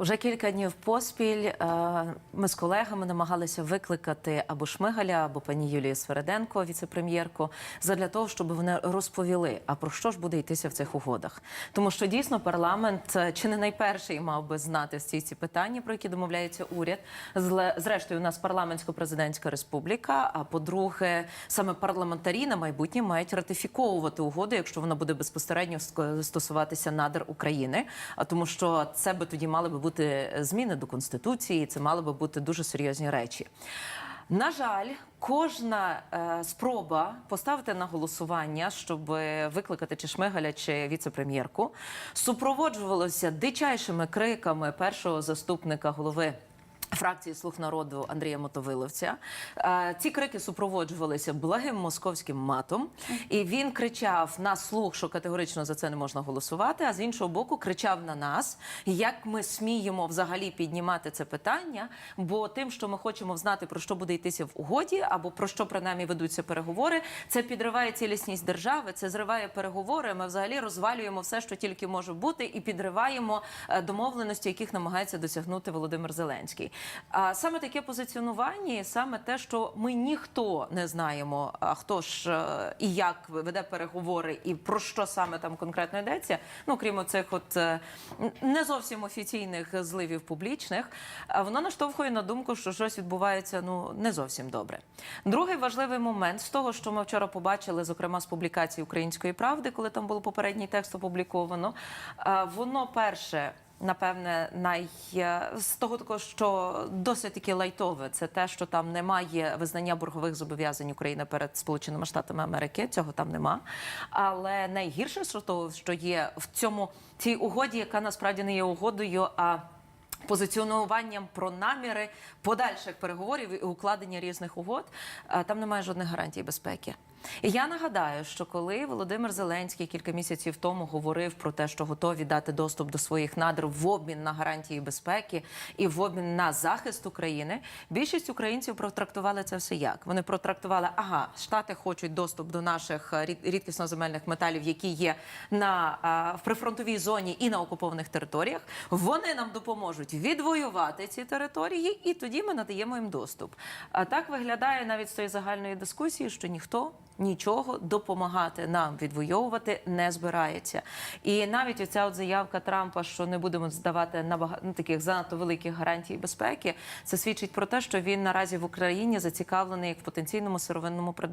Уже кілька днів поспіль е, ми з колегами намагалися викликати або Шмигаля, або пані Юлію Свереденко, віце-прем'єрку, задля того, щоб вони розповіли, а про що ж буде йтися в цих угодах. Тому що дійсно парламент е, чи не найперший мав би знати всі ці питання, про які домовляється уряд. Зрештою, у нас парламентсько-президентська республіка. А по-друге, саме парламентарі на майбутнє мають ратифіковувати угоду, якщо вона буде безпосередньо стосуватися надр України. А тому, що це би тоді мали би бути зміни до конституції, це мали би бути дуже серйозні речі. На жаль, кожна е, спроба поставити на голосування, щоб викликати чи Шмигаля, чи віце-прем'єрку, супроводжувалося дичайшими криками першого заступника голови. Фракції слуг народу Андрія Мотовиловця Е, ці крики супроводжувалися благим московським матом, і він кричав на слух, що категорично за це не можна голосувати. А з іншого боку, кричав на нас, як ми сміємо взагалі піднімати це питання. Бо тим, що ми хочемо знати, про що буде йтися в угоді, або про що принаймні ведуться переговори, це підриває цілісність держави, це зриває переговори. Ми взагалі розвалюємо все, що тільки може бути, і підриваємо е, домовленості, яких намагається досягнути Володимир Зеленський. А саме таке позиціонування, саме те, що ми ніхто не знаємо, хто ж е, і як веде переговори, і про що саме там конкретно йдеться. Ну крім цих от е, не зовсім офіційних зливів публічних, воно наштовхує на думку, що щось відбувається ну не зовсім добре. Другий важливий момент з того, що ми вчора побачили, зокрема з публікації Української правди, коли там було попередній текст опубліковано. Воно перше. Напевне, най е, з того такого, що досить таки лайтове, це те, що там немає визнання боргових зобов'язань України перед Сполученими Штатами Америки. Цього там нема. Але найгірше що того, що є в цьому цій угоді, яка насправді не є угодою, а позиціонуванням про наміри подальших переговорів і укладення різних угод, е, там немає жодних гарантій безпеки. Я нагадаю, що коли Володимир Зеленський кілька місяців тому говорив про те, що готові дати доступ до своїх надр в обмін на гарантії безпеки і в обмін на захист України, більшість українців протрактували це все як вони протрактували, ага, штати хочуть доступ до наших е, рід- рідкісноземельних металів, які є на а, в прифронтовій зоні і на окупованих територіях. Вони нам допоможуть відвоювати ці території, і тоді ми надаємо їм доступ. А так виглядає навіть з тої загальної дискусії, що ніхто нічого допомагати нам відвоювати не збирається. І навіть оця от заявка Трампа, що не будемо здавати набагато ну, таких занадто великих гарантій безпеки, це свідчить про те, що він наразі в Україні зацікавлений як в потенційному сировинному придатку.